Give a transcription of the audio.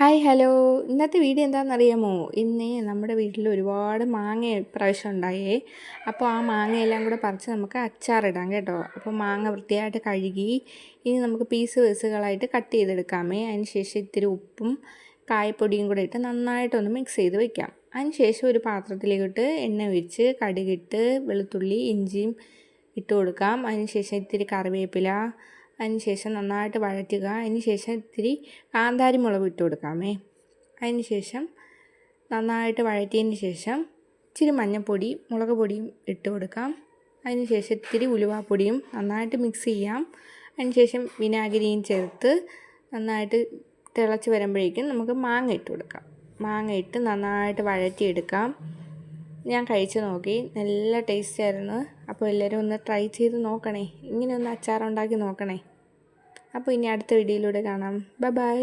Hi hello ഇന്നത്തെ video എന്താണെന്നറിയാമോ? ഇന്ന് നമ്മുടെ വീട്ടിൽ ഒരുപാട് മാങ്ങ പ്രാവശ്യം ഉണ്ടായേ. അപ്പോൾ ആ മാങ്ങയെല്ലാം കൂടെ പറിച്ച് നമുക്ക് അച്ചാറിടാം കേട്ടോ. അപ്പോൾ മാങ്ങ വൃത്തിയായിട്ട് കഴുകി ഇനി നമുക്ക് പീസ് പീസുകളായിട്ട് കട്ട് ചെയ്തെടുക്കാമേ. അതിന് ശേഷം ഇത്തിരി ഉപ്പും കായപ്പൊടിയും കൂടെ ഇട്ട് നന്നായിട്ടൊന്ന് മിക്സ് ചെയ്ത് വെക്കാം. അതിന് ശേഷം ഒരു പാത്രത്തിലേക്കിട്ട് എണ്ണ ഒഴിച്ച് കടുകിട്ട് വെളുത്തുള്ളി ഇഞ്ചിയും ഇട്ട് കൊടുക്കാം. അതിന് ശേഷം ഇത്തിരി കറിവേപ്പില അതിന് ശേഷം നന്നായിട്ട് വഴറ്റുക. അതിന് ശേഷം ഇത്തിരി കാന്താരി മുളക് ഇട്ട് കൊടുക്കാമേ. അതിന് ശേഷം നന്നായിട്ട് വഴറ്റിയതിന് ശേഷം ഇച്ചിരി മഞ്ഞൾപ്പൊടി മുളക് പൊടിയും ഇട്ട് കൊടുക്കാം. അതിന് ശേഷം ഇത്തിരി ഉലുവാപ്പൊടിയും നന്നായിട്ട് മിക്സ് ചെയ്യാം. അതിന് ശേഷം വിനാഗിരിയും ചേർത്ത് നന്നായിട്ട് തിളച്ച് വരുമ്പോഴേക്കും നമുക്ക് മാങ്ങ ഇട്ട് കൊടുക്കാം. മാങ്ങ ഇട്ട് നന്നായിട്ട് വഴറ്റിയെടുക്കാം. ഞാൻ കഴിച്ച് നോക്കി. നല്ല ടേസ്റ്റ് ആയിരുന്നു. അപ്പോൾ എല്ലാവരും ഒന്ന് ട്രൈ ചെയ്ത് നോക്കണേ. ഇങ്ങനെ ഒന്ന് അച്ചാറുണ്ടാക്കി നോക്കണേ. അപ്പോൾ ഇനി അടുത്ത വീഡിയോയിലൂടെ കാണാം. Bye bye